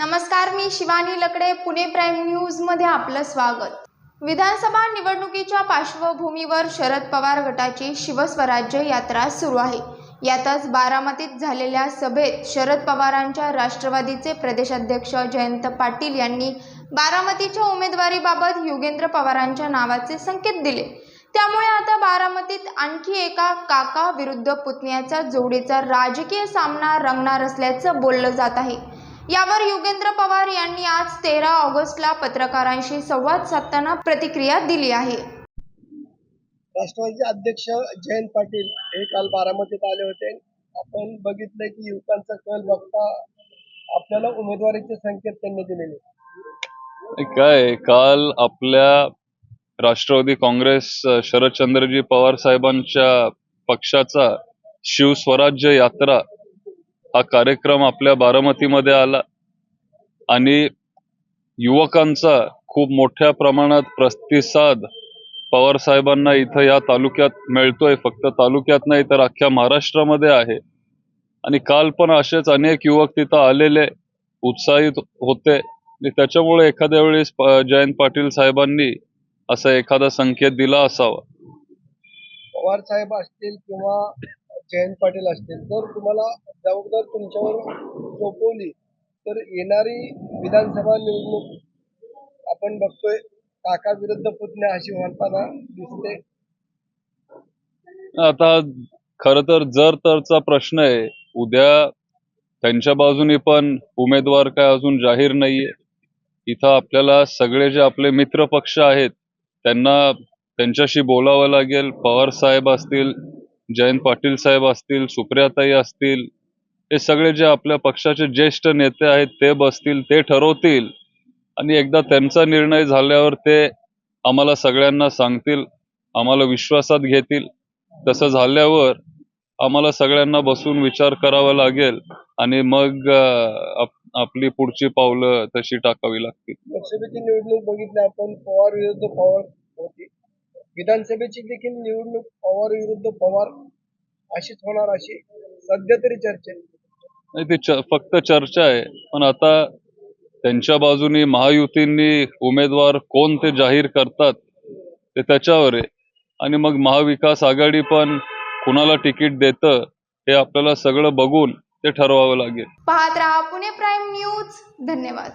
नमस्कार मी शिवानी लकडे पुणे प्राईम न्यूजमध्ये आपलं स्वागत. विधानसभा निवडणुकीच्या पार्श्वभूमीवर शरद पवार गटाची शिवस्वराज्य यात्रा सुरू आहे. यातच बारामतीत झालेल्या सभेत शरद पवारांच्या राष्ट्रवादीचे प्रदेशाध्यक्ष जयंत पाटील यांनी बारामतीच्या उमेदवारीबाबत युगेंद्र पवारांच्या नावाचे संकेत दिले. त्यामुळे आता बारामतीत आणखी एका काका विरुद्ध पुतण्याचा जोडीचा राजकीय सामना रंगणार असल्याचं बोललं जात आहे. यावर युगेंद्र पवार यांनी आज तेरा ऑगस्टला पत्रकारांशी संवाद साधताना प्रतिक्रिया दिली आहे. राष्ट्रवादीचे अध्यक्ष जयंत पाटील हे काल बारामतीत आले होते. आपण बघितलं की युवकांचा कल बघता आपल्याला उमेदवारीचे संकेत त्यांनी दिलेले. काय काल आपल्या राष्ट्रवादी काँग्रेस शरदचंद्रजी पवार साहेबांच्या पक्षाचा शिवस्वराज्य यात्रा हा कार्यक्रम आपल्या बारामतीमध्ये आला आणि युवकांचा खूप मोठ्या प्रमाणात प्रतिसाद पवार साहेबांना इथं या तालुक्यात मिळतोय. फक्त तालुक्यात नाही तर अख्ख्या महाराष्ट्रामध्ये आहे. आणि काल पण असेच अनेक युवक तिथं आलेले उत्साहित होते. आणि त्याच्यामुळे एखाद्या वेळेस जयंत पाटील साहेबांनी असा एखादा संकेत दिला असावा. पवार साहेब असतील किंवा जयंत पाटील असतील जर तुम्हाला जबाबदार तुमच्यावर सोपवली. तर येणारी विधानसभा निवडणूक आपण बघतोय काका विरुद्ध पुतण्या अशी म्हणताना दिसते. आता खर तर जर तरचा प्रश्न आहे उद्या त्यांच्या बाजूने पण उमेदवार काय अजून जाहीर नाहीये. इथं आपल्याला सगळे जे आपले मित्र पक्ष आहेत त्यांना त्यांच्याशी बोलावं लागेल पवार साहेब असतील जयंत पाटील साहेब असतील सुप्रियाताई असतील हे सगळे जे आपल्या पक्षाचे ज्येष्ठ नेते आहेत ते बसतील ते ठरवतील. आणि एकदा त्यांचा निर्णय झाल्यावर ते आम्हाला सगळ्यांना सांगतील आम्हाला विश्वासात घेतील. तसं झाल्यावर आम्हाला सगळ्यांना बसून विचार करावा लागेल आणि मग आपली पुढची पावलं तशी टाकावी लागतील. लोकसभेची निवडणूक बघितली आपण पवार विरुद्ध पवार होती. विधानसभेची देखील निवडणूक पवार विरुद्ध पवार अशीच होणार अशी सध्या तरी चर्चा आहे. नाही ती फक्त चर्चा आहे. पण आता त्यांच्या बाजूनी महायुतींनी उमेदवार कोण ते जाहीर करतात ते त्याच्यावर आहे. आणि मग महाविकास आघाडी पण कुणाला तिकीट देतं हे आपल्याला सगळं बघून ते ठरवावं लागेल. पाहत रहा पुणे प्राईम न्यूज. धन्यवाद.